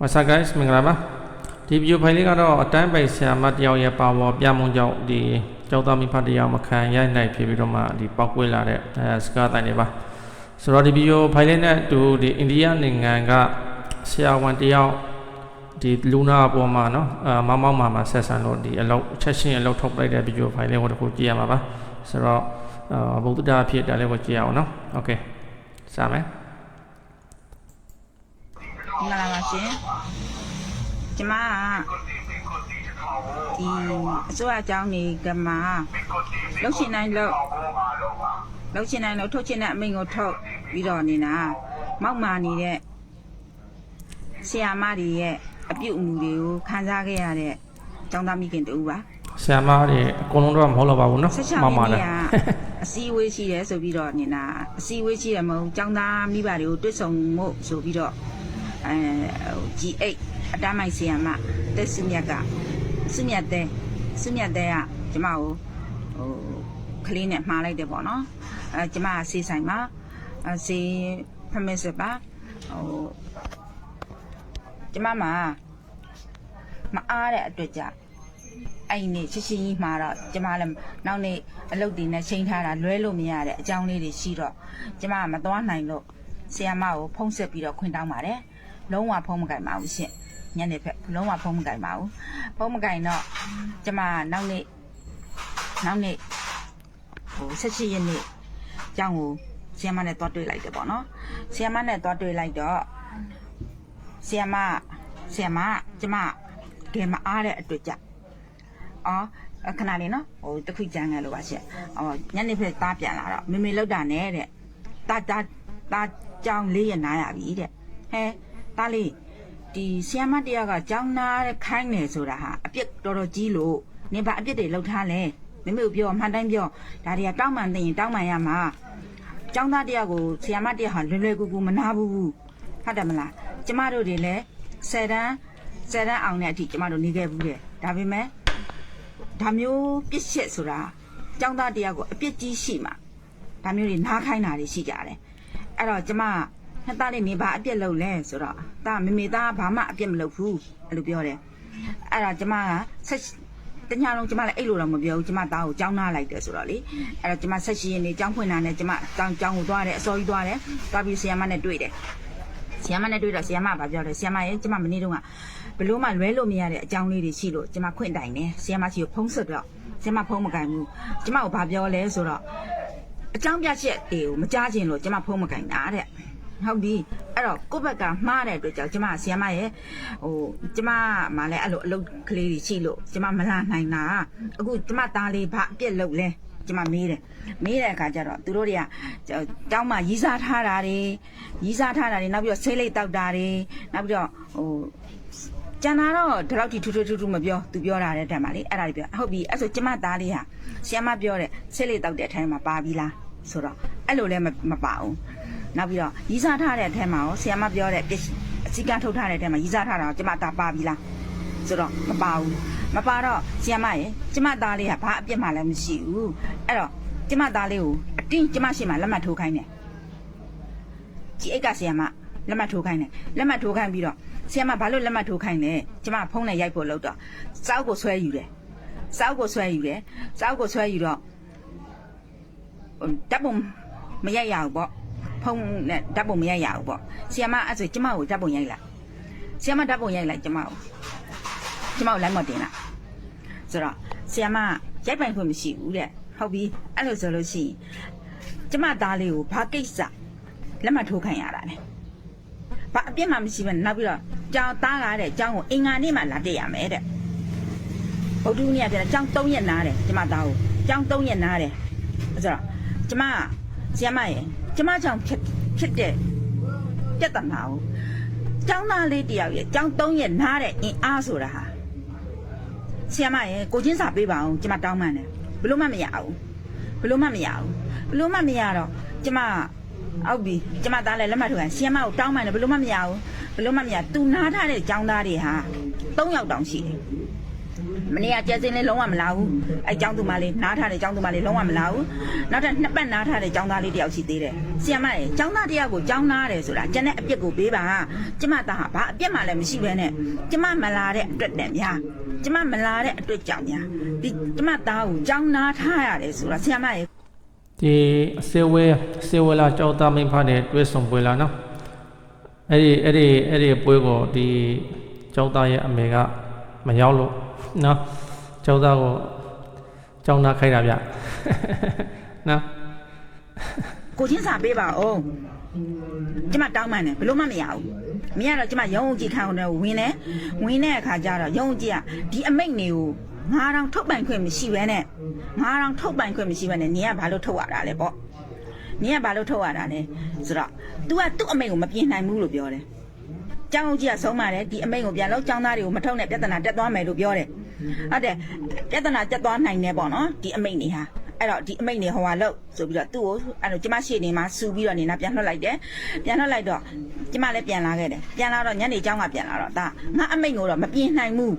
What's up guys မင်္ဂလာပါဒီဗီဒီယိုဖိုင်လေးကတော့အတိုင်းပိုင်ဆရာမတယောက်ရဲ့ပါဝါပြမှုကြောင့်ဒီကျောင်းသားမိဖတယောက်မခံရိုက်နိုင်ဖြစ်ပြီးတော့မှဒီပောက်ကွေးလာတဲ့အဲစကားတိုင်တွေပါဆိုတော့ဒီဗီဒီယိုဖိုင်လေးနဲ့အတူဒီအိန္ဒိယနိုင်ငံကဆရာဝန်တယောက်ဒီလူနာအပေါ်မှာနော်အာမောင်းမောင်းမှာမှာဆက်ဆံလို့ဒီအလောက်ချက်ချင်းအလောက်ထုတ်လိုက်တဲ့ဗီဒီယိုဖိုင်လေးကိုတစ်ခုကြည့်ရမှာပါဆိုတော့အာဗုဒ္ဓတာဖြစ်တယ်လေးကိုကြည့်ရအောင်နော်โอเคစမယ် မင်္ဂလာပါရှင်ကျမကဒီအစိုးရအကြောင်းနေကမှလှုပ်ရှင်နိုင်လို့လှုပ်ရှင်နိုင်လို့ထုတ်ချင်တဲ့အမိန့်ကိုထုတ်ပြီးတော့နေတာမောက်မာနေတဲ့ဆရာမတွေရဲ့အပြုတ်အမူတွေကိုခံစားခဲ့ရတဲ့ကျောင်းသားမိခင်တူပါဆရာမတွေအကုန်လုံးတော့မဟုတ်တော့ပါဘူးနော်ဆက်ချောမှင်းန်ပါမိလားကအစည်းအဝေးရှိတယ်ဆိုပြီးတော့နေတာအစည်းအဝေးရှိတယ်မဟုတ်ကျောင်းသားမိဘတွေကိုတွေ့ဆုံမှုဆိုပြီးတော့ အဲ G8 အတမ်းမိုက်ဆီယမတက်စမြတ်ကစမြတ်တဲ့စမြတ်တဲ့ကကျမကိုဟိုကလေးနဲ့မှားလိုက်တယ်ပေါ့နော်အဲကျမကစေးဆိုင်မှာအဲစေးဖမစ်စပါဟိုကျမမှာမအားတဲ့အတွက်ကြောင့်အဲ့ဒီနေ့ချစ်ချင်းကြီးမှာတော့ကျမလည်းနောက်နေ့အလုပ်တွေနဲ့ချိန်ထားတာလွဲလို့မရတဲ့အကြောင်းလေးတွေရှိတော့ကျမကမသွားနိုင်လို့ဆီယမကိုဖုံးဆက်ပြီးတော့ခွင့်တောင်းပါတယ် လုံးဝဖုံးမကင်ပါဘူးရှင့်ညနေဖက်လုံးဝဖုံးမကင်ပါဘူးဖုံးမကင်တော့ကျမကနောက်နေ့နောက်နေ့ဟိုဆက်ရှိရနေ့အကြောင်းကိုဆီယမနဲ့တွားတွေ့လိုက်တယ်ပေါ့နော်ဆီယမနဲ့တွားတွေ့လိုက်တော့ဆီယမဆီယမကျမကဲမအားတဲ့အတွက်ကြောင့်အော်ခဏလေးနော်ဟိုတခုကြမ်းငယ်လို့ပါရှင့်အော်ညနေဖက်သားပြန်လာတော့မေမေလောက်တာနဲ့တဲ့တာတာတာကြောင်းလေးရနားရပြီတဲ့ဟဲ တားလေးဒီဆီယမတရားကကြောင်းနာတဲ့ခိုင်းနေဆိုတာဟာအပြစ်တော်တော်ကြီးလို့နင်ဘာအပြစ်တွေလောက်ထားလဲမေမေကိုပြောအမှန်တိုင်းပြောဒါတွေကတောင်းမှန်သိရင်တောင်းမှန်ရမှာကျောင်းသားတရားကိုဆီယမတရားဟာလွယ်လွယ်ကူကူမနာဘူးဟုတ်တယ်မလားကျမတို့တွေလည်းဆယ်တန်းဆယ်တန်းအောင်တဲ့အထိကျမတို့နေခဲ့ဘူးတဲ့ဒါပေမဲ့ဒါမျိုးပြစ်ချက်ဆိုတာចောင်းသားတရားကိုအပြစ်ကြီးရှိမှာဒါမျိုးတွေနားခိုင်းတာတွေရှိကြတယ်အဲ့တော့ကျမ နှစ်သားလေးနေပါအပြစ်လုပ်လဲဆိုတော့ဒါမေမေသားဘာမှအပြစ်မလုပ်ဘူးအဲ့လိုပြောတယ်အဲ့တော့ကျမကဆက်တညာလုံးကျမလည်းအဲ့လိုတော့မပြောဘူးကျမသားကိုကြောင်းနာလိုက်တယ်ဆိုတော့လေအဲ့တော့ကျမဆက်ရှိရင်နေကြောင်းဖွင့်တာနဲ့ကျမတောင်းကြောင်းကိုသွားတယ်အစောကြီးသွားတယ်သွားပြီးဆီယမနဲ့တွေ့တယ်ဆီယမနဲ့တွေ့တော့ဆီယမကပြောတယ်ဆီယမရဲ့ကျမမနေ့တုန်းကဘလို့မှလွဲလို့မရတဲ့အကြောင်းလေးတွေရှိလို့ကျမခွင့်တိုင်တယ်ဆီယမရှိကိုဖုံးဆက်တော့ဆီယမဖုံးမကင်ဘူးကျမကိုဘာပြောလဲဆိုတော့အကြောင်းပြချက်တွေကိုမကြားချင်လို့ကျမဖုံးမကင်တာတဲ့ ဟုတ်ပြီအဲ့တော့ကိုယ့်ဘက်ကမှားတဲ့အတွက်ကြောင့်ကျမဆီယမရဲ့ဟိုကျမမှလည်းအဲ့လိုအလုပ်ကလေးတွေရှိလို့ကျမမလာနိုင်တာအခုကျမသားလေးဘာအပြစ်လုပ်လဲကျမမေးတယ်မေးတဲ့အခါကျတော့သူတို့တွေကတောင်းမှရီးစားထားတာတွေရီးစားထားတာတွေနောက်ပြီးတော့ဆေးလိပ်တောက်တာတွေနောက်ပြီးတော့ဟိုကျန်တာတော့ဒီလောက်ထိထူးထူးထူးထူးမပြောသူပြောတာတဲ့တံပါလေအဲ့ဒါတွေပြောဟုတ်ပြီအဲ့ဆိုကျမသားလေးဟာဆီယမပြောတဲ့ဆေးလိပ်တောက်တဲ့အထိုင်မှာပါပြီလားဆိုတော့အဲ့လိုလည်းမပါဘူး နောက်ပြီးတော့ရီးစားထားတဲ့အထက်မှာရောဆီယမပြောတဲ့အစီကံထုတ်ထားတဲ့အထက်မှာရီးစားထားတာကိုကျမသားပါပြီလားဆိုတော့မပါဘူးမပါတော့ဆီယမရေကျမသားလေးကဘာအပြစ်မှလည်းမရှိဘူးအဲ့တော့ကျမသားလေးကိုအတင်းကျမရှိမှလက်မှတ်ထိုးခိုင်းတယ်ကြီးအိတ်ကဆီယမလက်မှတ်ထိုးခိုင်းတယ်လက်မှတ်ထိုးခိုင်းပြီးတော့ဆီယမဘာလို့လက်မှတ်ထိုးခိုင်းလဲကျမဖုန်းနဲ့ရိုက်ဖို့လုပ်တော့စောက်ကိုဆွဲယူတယ်စောက်ကိုဆွဲယူတယ်စောက်ကိုဆွဲယူတော့တပ်ပုံမရိုက်ရဘူးပေါ့ ဖုန်းနဲ့တပ်ပုံမရိုက်ရဘူးပေါ့ဆီယမအဲ့ဆိုကျမကိုတပ်ပုံရိုက်လိုက်ဆီယမတပ်ပုံရိုက်လိုက်ကျမကိုကျမကိုလိုက်မတင်တာဆိုတော့ဆီယမရိုက်ပိုင်ခွင့်မရှိဘူးတဲ့ဟုတ်ပြီအဲ့လိုဆိုလို့ရှိရင်ကျမသားလေးကိုဘာကိစ္စလက်မထိုးခိုင်းရတာလဲဘာအပြစ်မှမရှိဘဲနောက်ပြီးတော့ကြောင်သားကားတဲ့ကြောင်ကိုအင်္ဂါနေ့မှလာတက်ရမယ်တဲ့ဗုဒ္ဓနေ့ကပြန်ကြောင်၃ရက်နားတယ်ကျမသားကိုကြောင်၃ရက်နားတယ်ဆိုတော့ကျမဆီယမရဲ့ ကျမကြောင်ဖြစ်ဖြစ်တဲ့ပြဿနာကိုကျောင်းသားလေးတယောက်ရဲ့ကျောင်း၃ရက်နားတဲ့အင်အားဆိုတာဟာဆီယမရဲ့ကိုချင်းစာပေးပါအောင်ကျမတောင်းမှန်းတယ်ဘလို့မှမရဘူးဘလို့မှမရဘူးဘလို့မှမရတော့ကျမအောက်ပြီကျမသားလည်းလက်မှတ်ထိုးခံဆီယမကိုတောင်းမှန်းတယ်ဘလို့မှမရဘူးဘလို့မှမရသူနားထားတဲ့ကျောင်းသားတွေဟာ၃ယောက်တောင်ရှိတယ် မနေ့ကကျက်စင်းလေးလုံးဝမလာဘူးအဲចောင်းသူမလေးနားထားတဲ့ចောင်းသူမလေးလုံးဝမလာဘူးနောက်ထပ်နှစ်ပတ်နားထားတဲ့ចောင်းသားလေးတယောက်ရှိသေးတယ်ဆီယမရဲ့ចောင်းသားတယောက်ကိုចောင်းနာတယ်ဆိုတာကျန်တဲ့အပြစ်ကိုပေးပါကျမသားဟာဘာအပြစ်မှလည်းမရှိဘဲနဲ့ကျမမလာတဲ့အတွက်တည်းများကျမမလာတဲ့အတွက်ကြောင့်များဒီကျမသားကိုចောင်းနာထားရတယ်ဆိုတာဆီယမရဲ့ ဒီအစေဝဲအစေဝဲလာကြောက်သားမိဖတဲ့တွဲဆုံပွဲလာနော်အဲ့ဒီအဲ့ဒီအဲ့ဒီပွဲကိုဒီကြောက်သားရဲ့အမေကမရောက်လို့ နော်ကြောက်သားကိုကြောင်းသားခိုင်းတာဗျနော်ကိုချင်းစာပေးပါဦးကျမတောင်းမှန်တယ်ဘလို့မှမရဘူးမင်းကတော့ကျမရုံးကြည့်ခံအောင်တော့ဝင်တယ်ဝင်တဲ့အခါကျတော့ရုံးကြည့်ကဒီအမိတ်တွေကိုငါတောင်ထုတ်ပိုင်ခွင့်မရှိဘဲနဲ့ငါတောင်ထုတ်ပိုင်ခွင့်မရှိဘဲနဲ့နင်ကဘာလို့ထုတ်ရတာလဲပေါ့နင်ကဘာလို့ထုတ်ရတာလဲဆိုတော့ तू ကသူ့အမိတ်ကိုမပြင်နိုင်ဘူးလို့ပြောတယ် ကျောင်းကြီးကဆုံးပါတယ်ဒီအမိတ်ကိုပြန်လို့ကျောင်းသားတွေကိုမထုတ်နဲ့ပြဿနာတက်သွားမယ်လို့ပြောတယ်ဟုတ်တယ်ပြဿနာတက်သွားနိုင်တယ်ပေါ့နော်ဒီအမိတ်တွေဟာအဲ့တော့ဒီအမိတ်တွေဟိုဟာလို့ဆိုပြီးတော့သူ့ကိုအဲ့လိုကျမရှေ့နေမှာစူပြီးတော့နေနာပြန်လွှတ်လိုက်တယ်ပြန်လွှတ်လိုက်တော့ကျမလည်းပြန်လာခဲ့တယ်ပြန်လာတော့ညနေကျောင်းကပြန်လာတော့ဒါငါအမိတ်ကိုတော့မပြင်နိုင်ဘူး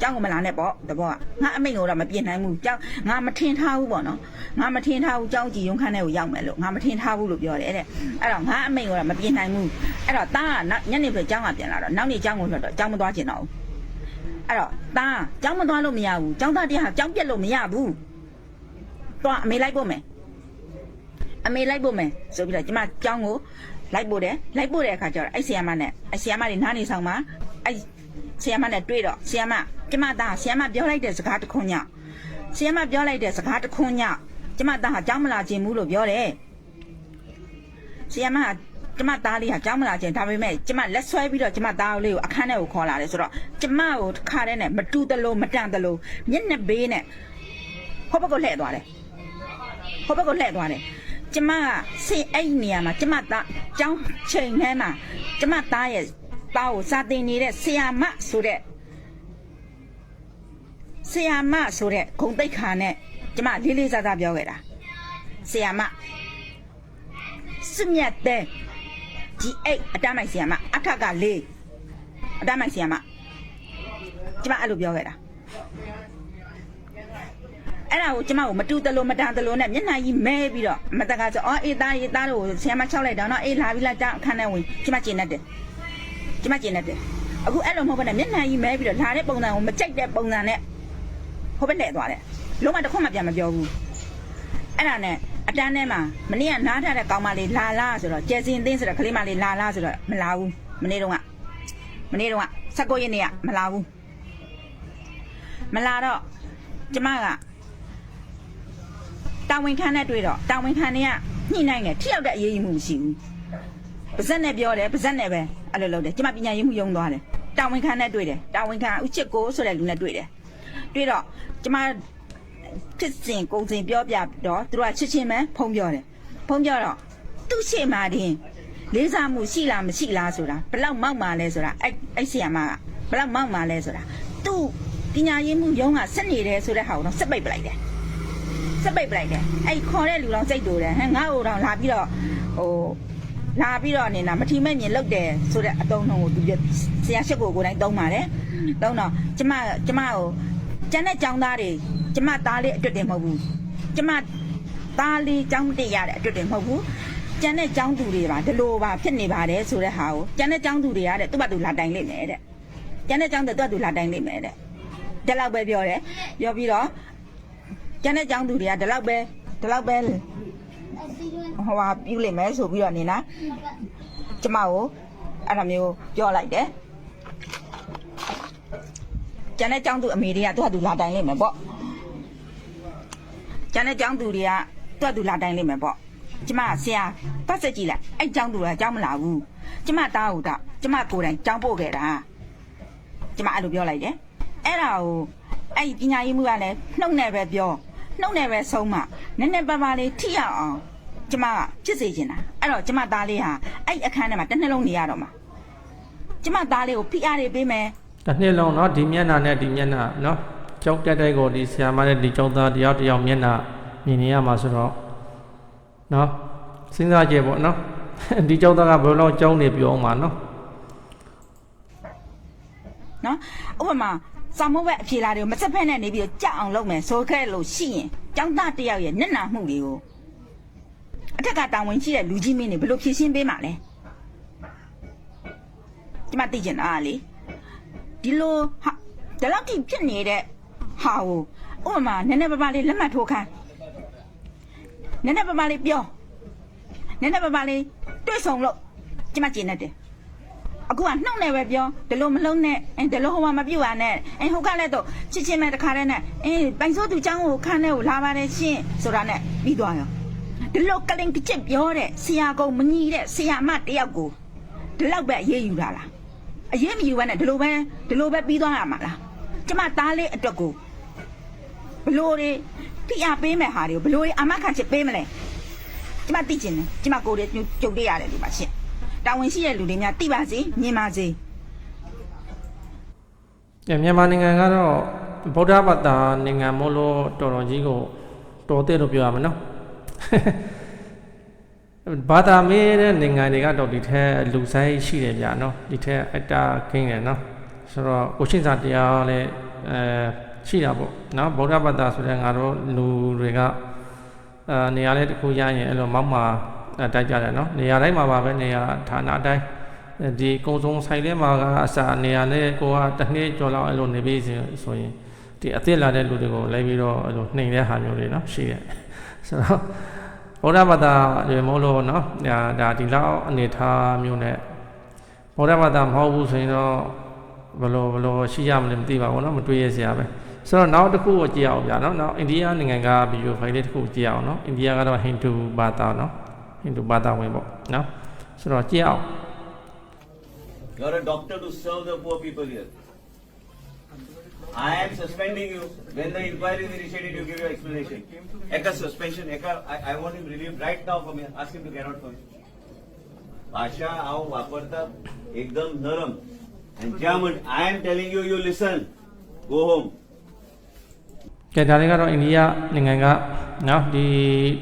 ကျောင်းကိုမလာနဲ့ပေါ့တဘောကငါအမိတ်ကိုတော့မပြင်နိုင်ဘူးကျောင်းငါမထင်ထားဘူးပေါ့နော်ငါမထင်ထားဘူးကျောင်းကြည်ရုံခန်းထဲကိုရောက်မယ်လို့ငါမထင်ထားဘူးလို့ပြောတယ်တဲ့အဲ့တော့ငါအမိတ်ကိုတော့မပြင်နိုင်ဘူးအဲ့တော့တာကညနေပဲကျောင်းကပြန်လာတော့နောက်နေ့ကျောင်းကိုလွှတ်တော့ကျောင်းမသွားချင်တော့ဘူးအဲ့တော့တာကျောင်းမသွားလို့မရဘူးကျောင်းသားတရားကျောင်းပြက်လို့မရဘူးတော့အမေလိုက်ဖို့မယ်အမေလိုက်ဖို့မယ်ဆိုပြီးတော့ကျမကျောင်းကိုလိုက်ဖို့တယ်လိုက်ဖို့တဲ့အခါကျတော့အဲ့ဆီယမနဲ့အဲ့ဆီယမတွေနားနေဆောင်မှာအဲ့ ဆီယမနဲ့တွေ့တော့ဆီယမကျမသားဆီယမပြောလိုက်တဲ့စကားတစ်ခွန်းညဆီယမပြောလိုက်တဲ့စကားတစ်ခွန်းညကျမသားဟာကျောင်းမလာခြင်းဘူးလို့ပြောတယ်ဆီယမကကျမသားလေးဟာကျောင်းမလာခြင်းဒါပေမဲ့ကျမလက်ဆွဲပြီးတော့ကျမသားလေးကိုအခန်းထဲကိုခေါ်လာတယ်ဆိုတော့ကျမကိုတစ်ခါတည်းနဲ့မတူတလို့မတန်တလို့မျက်နှာဘေးနဲ့ဟောဘက်ကိုလှည့်သွားတယ်ဟိုဘက်ကိုလှည့်သွားတယ်ကျမကဆင်အဲ့နေရာမှာကျမသားကျောင်းချိန်ထဲမှာကျမသားရဲ့ သားကိုစာတင်နေတဲ့ဆရာမဆိုတဲ့ဆရာမဆိုတဲ့ဂုံတိတ်ခါနဲ့ကျမလေးလေးစားစားပြောခဲ့တာဆရာမစမြတ်တဲ့ဒီအိတ်အတမ်းမိုက်ဆရာမအထက်ကလေးအတမ်းမိုက်ဆရာမကျမအဲ့လိုပြောခဲ့တာအဲ့ဒါကိုကျမကိုမတူတလို့မတန်တလို့နဲ့မျက်နှာကြီးမဲပြီးတော့မတက်ကဆိုအော်အေးသားရေးသားတို့ဆရာမ၆လိုက်တော့နော်အေးလာပြီလားကြောက်အခန်းထဲဝင်ကျမကျင်တတ်တယ် ကျမကျင်တတ်တယ်အခုအဲ့လိုမဟုတ်ဘဲနဲ့မျက်နှာကြီးမဲပြီးတော့လာတဲ့ပုံစံကိုမကြိုက်တဲ့ပုံစံနဲ့ဟိုဘက်လှည့်သွားတယ်လုံးဝတစ်ခွန်းမှပြန်မပြောဘူးအဲ့ဒါနဲ့အတန်းထဲမှာမနေ့ကနားထားတဲ့ကောင်မလေးလာလာဆိုတော့ကျဲစင်သိန်းဆိုတော့ကလေးမလေးလာလာဆိုတော့မလာဘူးမနေ့တုန်းကမနေ့တုန်းက16ရက်နေ့ကမလာဘူးမလာတော့ကျမကတာဝန်ခံနဲ့တွေ့တော့တာဝန်ခံတွေကညှိနှိုင်းတယ်ထိရောက်တဲ့အရေးယူမှုမရှိဘူး ပါဇက်နဲ့ပြောတယ်ပါဇက်နဲ့ပဲအဲ့လိုလုပ်တယ်ကျမပညာရေးမှုယုံသွားတယ်တာဝန်ခံနဲ့တွေ့တယ်တာဝန်ခံဦးချစ်ကိုဆိုတဲ့လူနဲ့တွေ့တယ်တွေ့တော့ကျမဖြစ်စဉ်ကုံစဉ်ပြောပြတော့သူတို့ကချစ်ချင်းပဲဖုံးပြောတယ်ဖုံးပြောတော့သူ့ရှေ့မှာတင်လေးစားမှုရှိလားမရှိလားဆိုတာဘလောက်မောက်မှာလဲဆိုတာအဲ့အဲ့ဆီယမကဘလောက်မောက်မှာလဲဆိုတာသူ့ပညာရေးမှုယုံကဆက်နေတယ်ဆိုတဲ့ဟာကိုတော့စက်ပိတ်ပလိုက်တယ်စက်ပိတ်ပလိုက်တယ်အဲ့ခေါ်တဲ့လူတော့စိတ်တူတယ်ဟဲ့ငါ့ကိုတော့လာပြီးတော့ဟို လာပြီးတော့နေတာမထီမဲ့မြင်လုတ်တယ်ဆိုတဲ့အတုံးလုံးကိုသူပြဆရာရှစ်ကိုကိုယ်တိုင်တုံးပါတယ်တုံးတော့ကျမကျမကိုကျန်တဲ့ចောင်းသားတွေကျမသားလေးအတွက်တင်မဟုတ်ဘူးကျမသားလေးចောင်းတက်ရတဲ့အတွက်တင်မဟုတ်ဘူးကျန်တဲ့ចောင်းသူတွေပါဒီလိုပါဖြစ်နေပါတယ်ဆိုတဲ့ဟာကိုကျန်တဲ့ចောင်းသူတွေကတဲ့သူ့ဘာသူလာတိုင်လိမ့်မယ်တဲ့ကျန်တဲ့ចောင်းသူသူ့ဘာသူလာတိုင်လိမ့်မယ်တဲ့ဒီလောက်ပဲပြောတယ်ပြောပြီးတော့ ကျန်တဲ့ចောင်းသူတွေကဒီလောက်ပဲဒီလောက်ပဲ ဟိုဟာပြုလိမ့်မယ်ဆိုပြီးတော့နေလားကျမကိုအဲ့လိုမျိုးပြောလိုက်တယ်ကျန်တဲ့ចောင်းသူအမေတွေကသူကသူလာတိုင်လိမ့်မယ်ပေါ့ကျန်တဲ့ចောင်းသူတွေကသူကသူလာတိုင်လိမ့်မယ်ပေါ့ကျမဆရာပတ်ဆက်ကြည့်လိုက်အဲ့ចောင်းသူကចောင်းမလာဘူးကျမသားဟုတ်တာကျမကိုယ်တိုင်ចောင်းပို့ခဲ့တာကျမအဲ့လိုပြောလိုက်တယ်အဲ့ဒါကိုအဲ့ဒီပညာရေးမှုကလည်းနှုတ်နဲ့ပဲပြော နှုတ်နဲ့ပဲဆုံးမနည်းနည်းပါးပါးလေးထိရအောင်ကျမကဖြစ်စေချင်တာအဲ့တော့ကျမသားလေးဟာအဲ့အခန်းထဲမှာတစ်နှစ်လုံးနေရတော့မှာကျမသားလေးကိုဖိအားတွေပေးမယ် တစ်နှစ်လုံးเนาะဒီမျက်နှာနဲ့ဒီမျက်နှာเนาะကြောက်တက်တဲ့ကိုဒီဆရာမနဲ့ဒီကြောက်သားတယောက်တယောက်မျက်နှာမြင်နေရမှာဆိုတော့เนาะစဉ်းစားကြည့်ပေါ့เนาะ ဒီကြောက်သားကဘယ်လိုကြောင်းနေပြောအောင်မှာเนาะ နော်ဥပမာ စာမိုးဘက်အဖြေလာတွေကိုမစက်ဖက်နဲ့နေပြီးတော့ကြောက်အောင်လုပ်မယ်ဆိုခဲ့လို့ရှိရင်ចောင်းသားတစ်ယောက်ရဲ့မျက်နှာမှုတွေကိုအထက်ကတာဝန်ရှိတဲ့လူကြီးမင်းတွေဘယ်လိုဖြေရှင်းပေးမှာလဲဒီမှာသိကျင်တာကလေဒီလိုဟာဒီလောက်ထိဖြစ်နေတဲ့ဟာကိုဥပမာနည်းနည်းပါးပါးလေးလက်မှတ်ထိုးခိုင်းနည်းနည်းပါးပါးလေးပြောနည်းနည်းပါးပါးလေးတွေ့ဆုံလို့ဒီမှာကျင်နေတယ် အခုကနှုတ်နဲ့ပဲပြောဒီလိုမလုံးနဲ့အင်းဒီလိုဟိုမှာမပြုတ်ရနဲ့အင်းဟိုကလည်းတော့ချစ်ချင်းမဲ့တခါတည်းနဲ့အင်းပိုင်စိုးသူចောင်းကိုခန်းထဲကိုလာပါတယ်ရှင့်ဆိုတာနဲ့ပြီးသွားရောဒီလိုကလင်တစ်ချက်ပြောတဲ့ဆရာကောင်မညီတဲ့ဆရာမတယောက်ကိုဒီလောက်ပဲအရေးယူတာလားအရေးမယူဘဲနဲ့ဒီလိုပဲဒီလိုပဲပြီးသွားရမှာလားကျမသားလေးအတွက်ကိုဘလို့တွေတိအပေးမဲ့ဟာတွေကိုဘလို့တွေအမခံချစ်ပေးမလဲကျမသိချင်တယ်ကျမကိုယ်တည်းကြုံတွေ့ရတယ်ဒီမှာရှင့် တာဝန်ရှိတဲ့လူတွေများတိပါစေမြင်ပါစေ။ပြန်မြန်မာနိုင်ငံကတော့ဗုဒ္ဓဘာသာနိုင်ငံမို့လို့တော်တော်ကြီးကိုတော်တဲ့လို့ပြောရမှာနော်။ဘာသာမေးတဲ့နိုင်ငံတွေကတော့ဒီထက်လူဆိုင်ရှိတယ်ဗျာနော်။ဒီထက်အတ္တခင်းတယ်နော်။ဆိုတော့ကိုရှင်းစာတရားလည်းအဲရှိတာပေါ့နော်။ဗုဒ္ဓဘာသာဆိုတဲ့ငါတို့လူတွေကအာနေရာလေးတစ်ခုရရင်အဲ့လိုမောက်မှာအဲ တိုက်ကြတယ်နော်နေရာတိုင်းမှာပါပဲနေရာဌာနတိုင်းဒီကုံဆုံးဆိုင်ထဲမှာကအစာနေရာနဲ့ကိုကတစ်နှစ်ကျော်လောက်အဲ့လိုနေပြီးဆိုရင်ဒီအသက်လာတဲ့လူတွေကိုလိုက်ပြီးတော့အဲ့လိုနှိမ်တဲ့ဟာမျိုးတွေနော်ရှိတယ်ဆိုတော့ဗုဒ္ဓဘာသာရေမို့လို့နော်ဒါဒီလောက်အနေထားမျိုးနဲ့ဗုဒ္ဓဘာသာမဟုတ်ဘူးဆိုရင်တော့ဘယ်လိုဘယ်လိုရှိရမလဲမသိပါဘူးနော်မတွေးရစရာပဲဆိုတော့နောက်တစ်ခုကိုကြည့်အောင်ဗျာနော်နောက်အိန္ဒိယနိုင်ငံကဗီဒီယိုဖိုင်လေးတစ်ခုကြည့်အောင်နော်အိန္ဒိယကတော့ဟိန္ဒူဘာသာနော် into Badang Webo. No? So, Jiao. You're a doctor to serve the poor people here. I am suspending you. When the inquiry is initiated, you give your explanation. Eka suspension. Eka, I, I want him relieved right now from here. Ask him to get out from here. भाषा हांव वापरता एकदम नरम आनी ज्या म्हण I am you you you listen go home Kedalikan orang India dengan enggak, nah di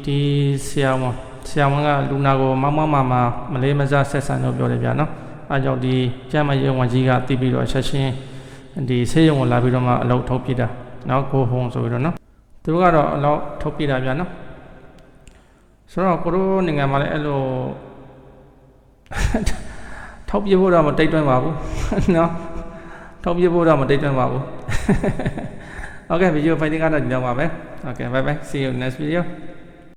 di siapa? ဆရာဝန်ဆရာဝန်ကလူနာကိုမောင်းမောင်းမာမာမလေးမစားဆက်ဆံလို့ပြောတယ်ဗျာနော်အဲကြောင့်ဒီကျမ်းမရေဝန်ကြီးကတည်ပြီးတော့ချက်ချင်းဒီဆေးရုံကိုလာပြီးတော့မှအလုပ်ထုတ်ပြတာနော်ကိုဟုံဆိုပြီးတော့နော်သူတို့ကတော့အလုပ်ထုတ်ပြတာဗျာနော်ဆိုတော့ကိုတို့နိုင်ငံမှာလည်းအဲ့လိုထုတ်ပြဖို့တော့မတိတ်တွန်းပါဘူးနော်ထုတ်ပြဖို့တော့မတိတ်တွန်းပါဘူး Okay, video finding out တော့ဒီလောက်ပါပဲ Okay, bye bye. See you next video.